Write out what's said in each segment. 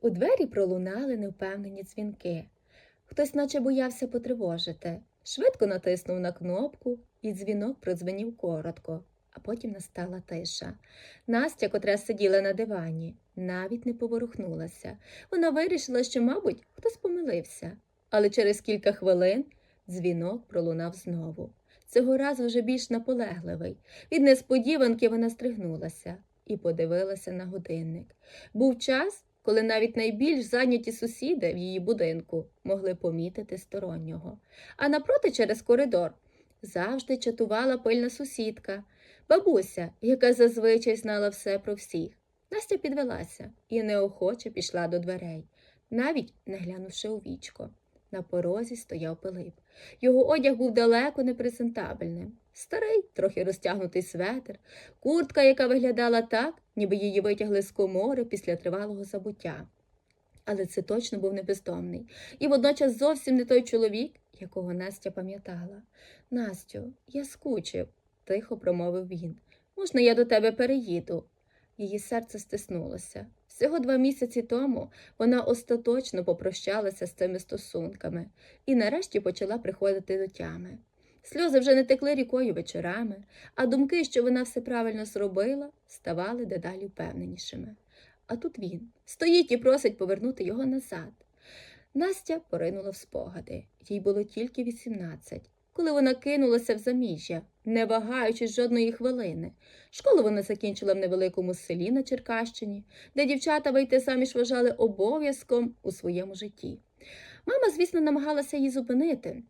У двері пролунали невпевнені дзвінки. Хтось наче боявся потривожити. Швидко натиснув на кнопку, і дзвінок продзвенів коротко, а потім настала тиша. Настя, котра сиділа на дивані, навіть не поворухнулася. Вона вирішила, що, мабуть, хтось помилився. Але через кілька хвилин дзвінок пролунав знову. Цього разу вже більш наполегливий. Від несподіванки вона стригнулася і подивилася на годинник. Був час, коли навіть найбільш зайняті сусіди в її будинку могли помітити стороннього. А напроти через коридор завжди чатувала пильна сусідка, бабуся, яка зазвичай знала все про всіх. Настя підвелася і неохоче пішла до дверей, навіть не глянувши у вічко. На порозі стояв Пилип. Його одяг був далеко не презентабельним. Старий, трохи розтягнутий светр, куртка, яка виглядала так, ніби її витягли з комори після тривалого забуття. Але це точно був не бездомний, і водночас зовсім не той чоловік, якого Настя пам'ятала. Настю, я скучив, тихо промовив він. Можна, я до тебе переїду? Її серце стиснулося. Всього два місяці тому вона остаточно попрощалася з цими стосунками і нарешті почала приходити до тями. Сльози вже не текли рікою вечорами, а думки, що вона все правильно зробила, ставали дедалі впевненішими. А тут він стоїть і просить повернути його назад. Настя поринула в спогади. Їй було тільки 18, коли вона кинулася в заміжжя, не вагаючись жодної хвилини. Школу вона закінчила в невеликому селі на Черкащині, де дівчата вийти заміж вважали обов'язком у своєму житті. Мама, звісно, намагалася її зупинити.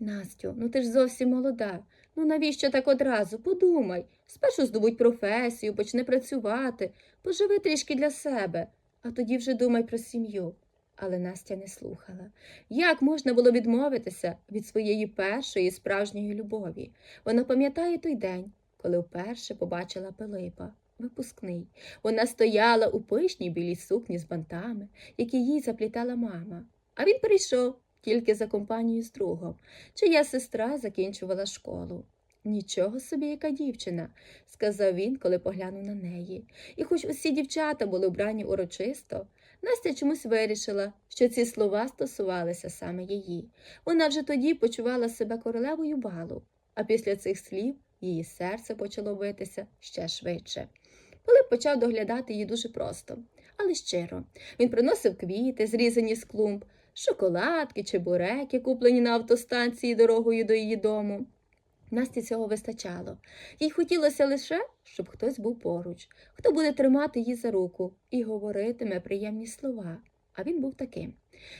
Настю, ну ти ж зовсім молода. Ну навіщо так одразу? Подумай. Спершу здобудь професію, почни працювати, поживи трішки для себе, а тоді вже думай про сім'ю. Але Настя не слухала. Як можна було відмовитися від своєї першої справжньої любові? Вона пам'ятає той день, коли вперше побачила Пилипа, випускний. Вона стояла у пишній білій сукні з бантами, які їй заплітала мама. А він прийшов тільки за компанією з другом, чия сестра закінчувала школу. Нічого собі, яка дівчина, сказав він, коли поглянув на неї. І хоч усі дівчата були вбрані урочисто, Настя чомусь вирішила, що ці слова стосувалися саме її. Вона вже тоді почувала себе королевою балу, а після цих слів її серце почало битися ще швидше. Пилип почав доглядати її дуже просто, але щиро. Він приносив квіти, зрізані з клумб, шоколадки, чебуреки, куплені на автостанції дорогою до її дому. Насті цього вистачало. Їй хотілося лише, щоб хтось був поруч, хто буде тримати її за руку і говоритиме приємні слова. А він був таким.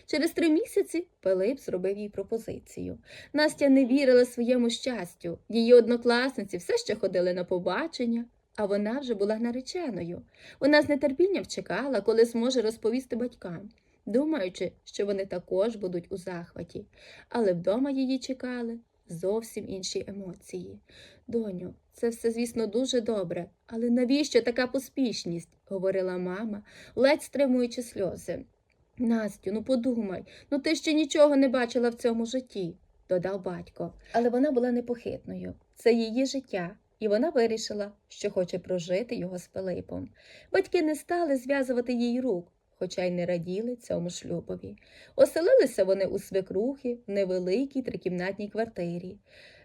Через три місяці Пилип зробив їй пропозицію. Настя не вірила своєму щастю. Її однокласниці все ще ходили на побачення, а вона вже була нареченою. Вона з нетерпінням чекала, коли зможе розповісти батькам, думаючи, що вони також будуть у захваті. Але вдома її чекали зовсім інші емоції. Доню, це все, звісно, дуже добре, але навіщо така поспішність? говорила мама, ледь стримуючи сльози. Настю, ну подумай, ну ти ще нічого не бачила в цьому житті, додав батько. Але вона була непохитною. Це її життя, і вона вирішила, що хоче прожити його з Пилипом. Батьки не стали зв'язувати їй рук, хоча й не раділи цьому шлюбові. Оселилися вони у свекрухи в невеликій трикімнатній квартирі.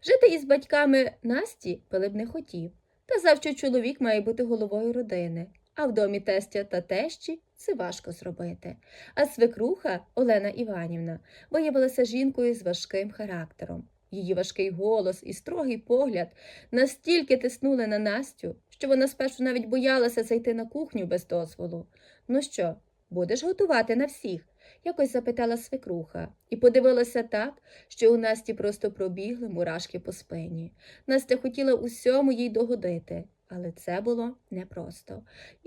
Жити із батьками Насті Пилип не хотів. Казав, що чоловік має бути головою родини, а в домі тестя та тещі це важко зробити. А свекруха Олена Іванівна виявилася жінкою з важким характером. Її важкий голос і строгий погляд настільки тиснули на Настю, що вона спершу навіть боялася зайти на кухню без дозволу. Ну що, будеш готувати на всіх? якось запитала свекруха, і подивилася так, що у Насті просто пробігли мурашки по спині. Настя хотіла усьому їй догодити, але це було непросто.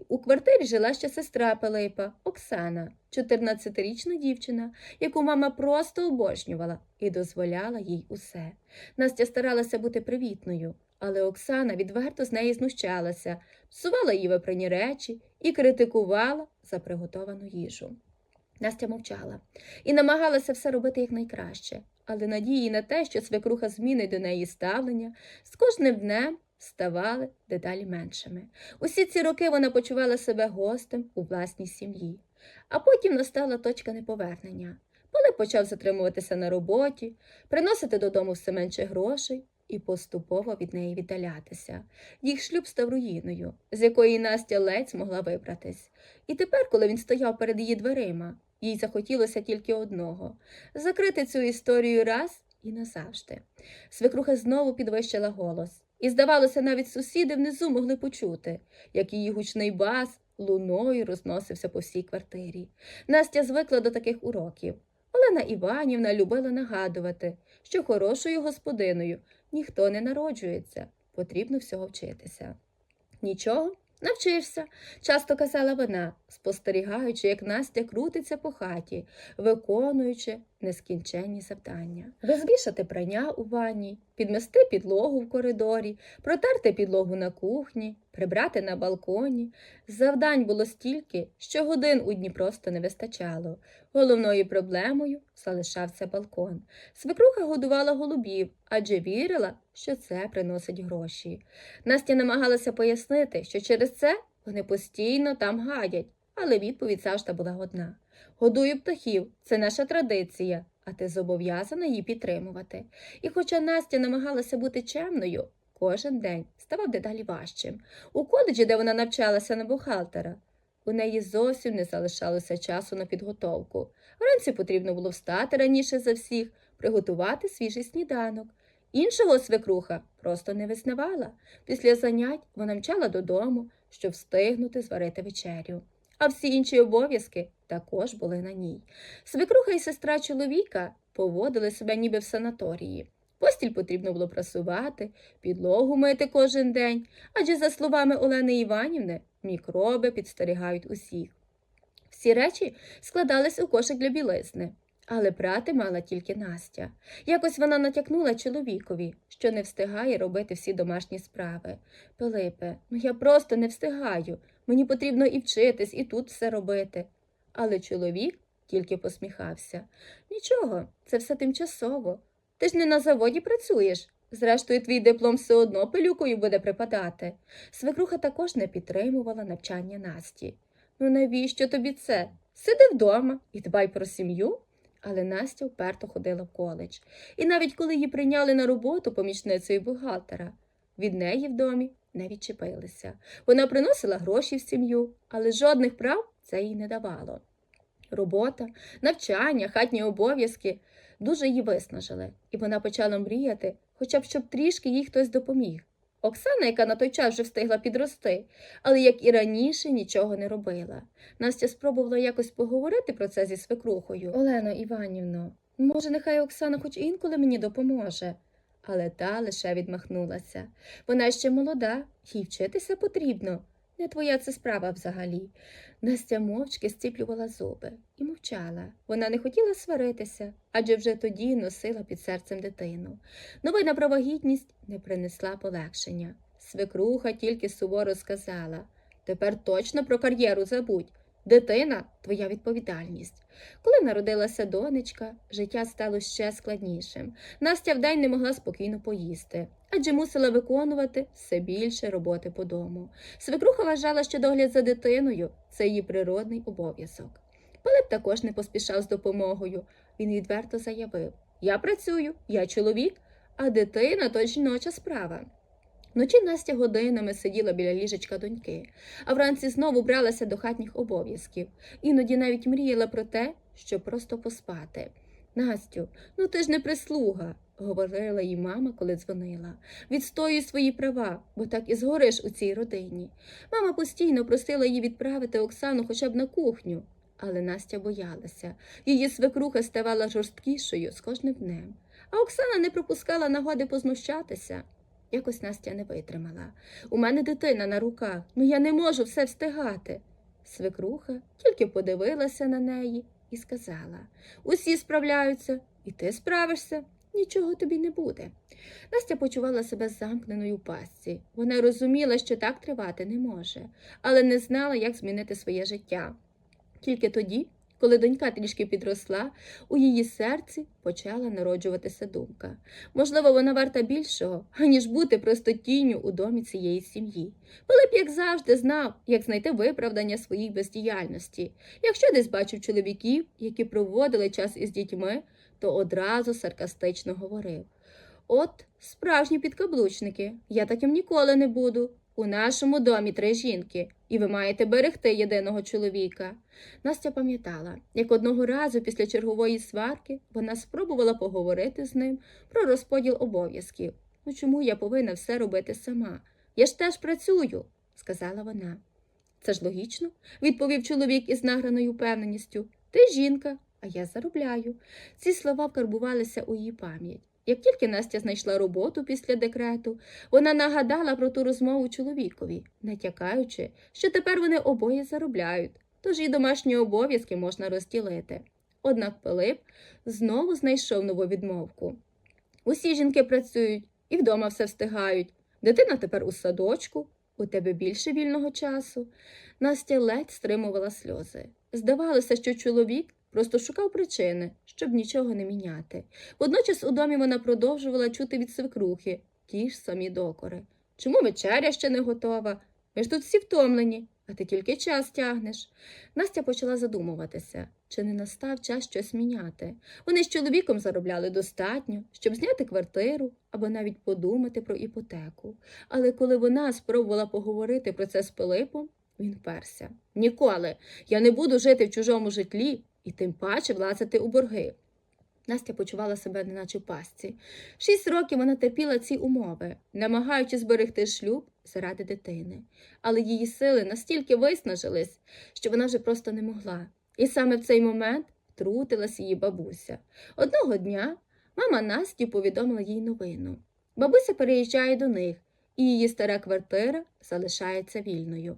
У квартирі жила ще сестра Пилипа, Оксана, 14-річна дівчина, яку мама просто обожнювала і дозволяла їй усе. Настя старалася бути привітною, але Оксана відверто з неї знущалася, псувала її випрані речі і критикувала за приготовану їжу. Настя мовчала і намагалася все робити якнайкраще, але надії на те, що свекруха змінить до неї ставлення, з кожним днем ставали дедалі меншими. Усі ці роки вона почувала себе гостем у власній сім'ї. А потім настала точка неповернення. Пилип почав затримуватися на роботі, приносити додому все менше грошей і поступово від неї віддалятися. Їх шлюб став руїною, з якої Настя ледь змогла вибратись. І тепер, коли він стояв перед її дверима, їй захотілося тільки одного закрити цю історію раз і назавжди. Свекруха знову підвищила голос, і, здавалося, навіть сусіди внизу могли почути, як її гучний бас луною розносився по всій квартирі. Настя звикла до таких уроків. Олена Іванівна любила нагадувати, що хорошою господиною ніхто не народжується, потрібно всього вчитися. Нічого, навчишся, часто казала вона, спостерігаючи, як Настя крутиться по хаті, виконуючи нескінченні завдання. Розвішати прання у ванні, підмести підлогу в коридорі, протерти підлогу на кухні, прибрати на балконі. Завдань було стільки, що годин у дні просто не вистачало. Головною проблемою залишався балкон. Свекруха годувала голубів, адже вірила, що це приносить гроші. Настя намагалася пояснити, що через це вони постійно там гадять, але відповідь завжди була одна. Годую птахів, це наша традиція, а ти зобов'язана її підтримувати. І хоча Настя намагалася бути чемною, кожен день ставав дедалі важчим. У коледжі, де вона навчалася на бухгалтера, у неї зовсім не залишалося часу на підготовку. Вранці потрібно було встати раніше за всіх, приготувати свіжий сніданок. Іншого свекруха просто не визнавала. Після занять вона мчала додому, щоб встигнути зварити вечерю. А всі інші обов'язки також були на ній. Свекруха і сестра чоловіка поводили себе ніби в санаторії. Постіль потрібно було прасувати, підлогу мити кожен день, адже, за словами Олени Іванівни, мікроби підстерігають усіх. Всі речі складались у кошик для білизни, але прати мала тільки Настя. Якось вона натякнула чоловікові, що не встигає робити всі домашні справи. Пилипе, ну я просто не встигаю. Мені потрібно і вчитись, і тут все робити. Але чоловік тільки посміхався. Нічого, це все тимчасово. Ти ж не на заводі працюєш. Зрештою, твій диплом все одно пилюкою буде припадати. Свекруха також не підтримувала навчання Насті. Ну навіщо тобі це? Сиди вдома і дбай про сім'ю. Але Настя вперто ходила в коледж. І навіть коли її прийняли на роботу помічницею бухгалтера, від неї в домі не відчепилися. Вона приносила гроші в сім'ю, але жодних прав це їй не давало. Робота, навчання, хатні обов'язки дуже її виснажили, і вона почала мріяти, хоча б щоб трішки їй хтось допоміг. Оксана, яка на той час вже встигла підрости, але як і раніше нічого не робила. Настя спробувала якось поговорити про це зі свекрухою. Олено Іванівно, може, нехай Оксана хоч інколи мені допоможе. Але та лише відмахнулася. Вона ще молода, їй вчитися потрібно. Не твоя це справа взагалі. Настя мовчки стиплювала зуби і мовчала. Вона не хотіла сваритися, адже вже тоді носила під серцем дитину. Новина про вагітність не принесла полегшення. Свекруха тільки суворо сказала тепер точно про кар'єру забудь. Дитина твоя відповідальність. Коли народилася донечка, життя стало ще складнішим. Настя вдень не могла спокійно поїсти, адже мусила виконувати все більше роботи по дому. Свекруха вважала, що догляд за дитиною це її природний обов'язок. Пилип також не поспішав з допомогою. Він відверто заявив: Я працюю, я чоловік, а дитина то жіноча справа. Вночі Настя годинами сиділа біля ліжечка доньки, а вранці знову бралася до хатніх обов'язків. Іноді навіть мріяла про те, щоб просто поспати. Настю, ну ти ж не прислуга, говорила їй мама, коли дзвонила. Відстоюй свої права, бо так і згориш у цій родині. Мама постійно просила її відправити Оксану хоча б на кухню, але Настя боялася. Її свекруха ставала жорсткішою з кожним днем, а Оксана не пропускала нагоди познущатися. Якось Настя не витримала. У мене дитина на руках, ну я не можу все встигати. Свекруха тільки подивилася на неї і сказала Усі справляються, і ти справишся, нічого тобі не буде. Настя почувала себе замкненою у пастці. Вона розуміла, що так тривати не може, але не знала, як змінити своє життя. Тільки тоді, Коли донька трішки підросла, у її серці почала народжуватися думка. Можливо, вона варта більшого, аніж бути просто тінню у домі цієї сім'ї. Пилип, як завжди, знав, як знайти виправдання своїй бездіяльності. Якщо десь бачив чоловіків, які проводили час із дітьми, то одразу саркастично говорив. От справжні підкаблучники, я таким ніколи не буду. У нашому домі три жінки, і ви маєте берегти єдиного чоловіка. Настя пам'ятала, як одного разу після чергової сварки вона спробувала поговорити з ним про розподіл обов'язків. Ну чому я повинна все робити сама? Я ж теж працюю, сказала вона. Це ж логічно, відповів чоловік із награною впевненістю. Ти жінка, а я заробляю. Ці слова вкарбувалися у її пам'ять. Як тільки Настя знайшла роботу після декрету, вона нагадала про ту розмову чоловікові, натякаючи, що тепер вони обоє заробляють, тож і домашні обов'язки можна розділити. Однак Пилип знову знайшов нову відмовку. Усі жінки працюють і вдома все встигають. Дитина тепер у садочку, у тебе більше вільного часу. Настя ледь стримувала сльози. Здавалося, що чоловік просто шукав причини, щоб нічого не міняти. Водночас у домі вона продовжувала чути від свекрухи ті ж самі докори. Чому вечеря ще не готова? Ми ж тут всі втомлені, а ти тільки час тягнеш. Настя почала задумуватися, чи не настав час щось міняти. Вони з чоловіком заробляли достатньо, щоб зняти квартиру або навіть подумати про іпотеку. Але коли вона спробувала поговорити про це з Пилипом, він вперся. Ніколи. Я не буду жити в чужому житлі і тим паче влазити у борги. Настя почувала себе неначе в пастці. Шість років вона терпіла ці умови, намагаючись зберегти шлюб заради дитини. Але її сили настільки виснажились, що вона вже просто не могла. І саме в цей момент втрутилась її бабуся. Одного дня мама Насті повідомила їй новину. Бабуся переїжджає до них, і її стара квартира залишається вільною.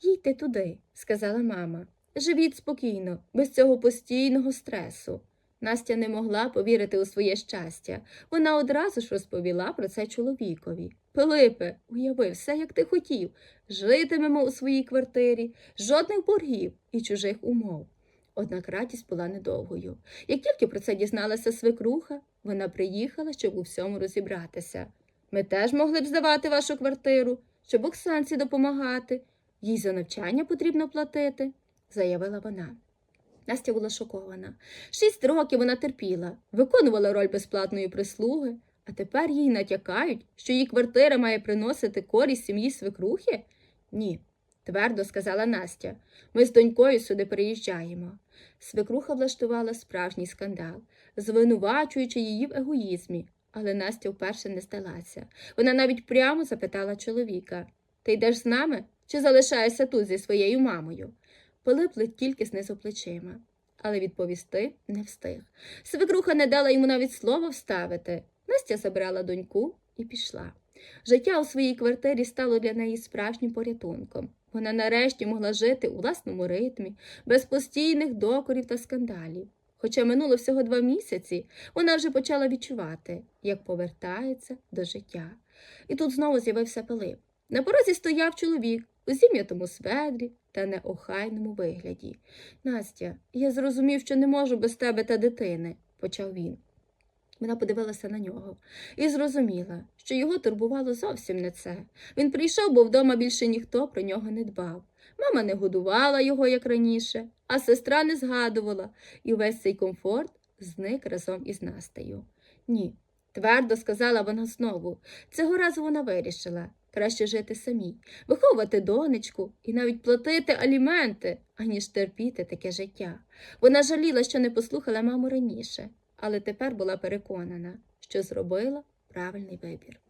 Їдьте туди, сказала мама. Живіть спокійно, без цього постійного стресу. Настя не могла повірити у своє щастя. Вона одразу ж розповіла про це чоловікові. Пилипе, уяви все, як ти хотів. Житимемо у своїй квартирі, жодних боргів і чужих умов. Однак радість була недовгою. Як тільки про це дізналася свекруха, вона приїхала, щоб у всьому розібратися. Ми теж могли б здавати вашу квартиру, щоб Оксанці допомагати. Їй за навчання потрібно платити, заявила вона. Настя була шокована. Шість років вона терпіла, виконувала роль безплатної прислуги, а тепер їй натякають, що її квартира має приносити користь сім'ї свекрухи? Ні, твердо сказала Настя. Ми з донькою сюди приїжджаємо. Свекруха влаштувала справжній скандал, звинувачуючи її в егоїзмі, але Настя вперше не здалася. Вона навіть прямо запитала чоловіка Ти йдеш з нами чи залишаєшся тут зі своєю мамою? Пилип тільки знизу плечима, але відповісти не встиг. Свекруха не дала йому навіть слова вставити. Настя забрала доньку і пішла. Життя у своїй квартирі стало для неї справжнім порятунком. Вона нарешті могла жити у власному ритмі, без постійних докорів та скандалів. Хоча минуло всього два місяці, вона вже почала відчувати, як повертається до життя. І тут знову з'явився Пилип. На порозі стояв чоловік у зім'ятому сведрі та неохайному вигляді. Настя, я зрозумів, що не можу без тебе та дитини, почав він. Вона подивилася на нього і зрозуміла, що його турбувало зовсім не це. Він прийшов, бо вдома більше ніхто про нього не дбав. Мама не годувала його, як раніше, а сестра не згадувала, і весь цей комфорт зник разом із Настею. Ні, твердо сказала вона знову. Цього разу вона вирішила краще жити самій, виховувати донечку і навіть платити аліменти, аніж терпіти таке життя. Вона жаліла, що не послухала маму раніше, але тепер була переконана, що зробила правильний вибір.